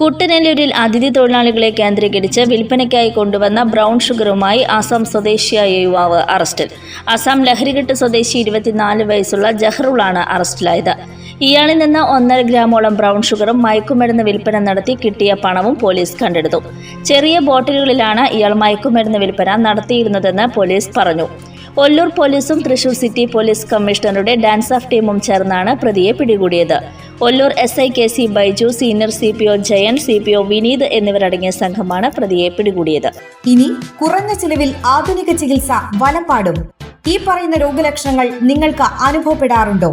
കുട്ടനെല്ലൂരിൽ അതിഥി തൊഴിലാളികളെ കേന്ദ്രീകരിച്ച് വിൽപ്പനയ്ക്കായി കൊണ്ടുവന്ന ബ്രൗൺ ഷുഗറുമായി അസം സ്വദേശിയായ യുവാവ് അറസ്റ്റിൽ. അസം ലഹരികെട്ട് സ്വദേശി ഇരുപത്തിനാല് വയസ്സുള്ള ജഹ്റുളാണ് അറസ്റ്റിലായത്. ഇയാളിൽ നിന്ന് ഒന്നര ഗ്രാമോളം ബ്രൗൺ ഷുഗറും മയക്കുമരുന്ന് വിൽപ്പന നടത്തി കിട്ടിയ പണവും പോലീസ് കണ്ടെടുത്തു. ചെറിയ ബോട്ടിലുകളിലാണ് ഇയാൾ മയക്കുമരുന്ന് വിൽപ്പന നടത്തിയിരുന്നതെന്ന് പോലീസ് പറഞ്ഞു. ഒല്ലൂർ പോലീസും തൃശൂർ സിറ്റി പോലീസ് കമ്മീഷണറുടെ ഡാൻസ് ഓഫ് ടീമും ചേർന്നാണ് പ്രതിയെ പിടികൂടിയത്. Ollur S I K C Baiju senior C P O Jayan C P O Vineeth എന്നിവരടങ്ങിയ സംഘമാണ് പ്രതിയെ പിടികൂടിയത്. ഇനി കുറഞ്ഞ ചിലവിൽ ആധുനിക ചികിത്സ വലപ്പാടും ഈ പറയുന്ന രോഗലക്ഷണങ്ങൾ നിങ്ങൾക്ക് അനുഭവപ്പെടാറുണ്ടോ?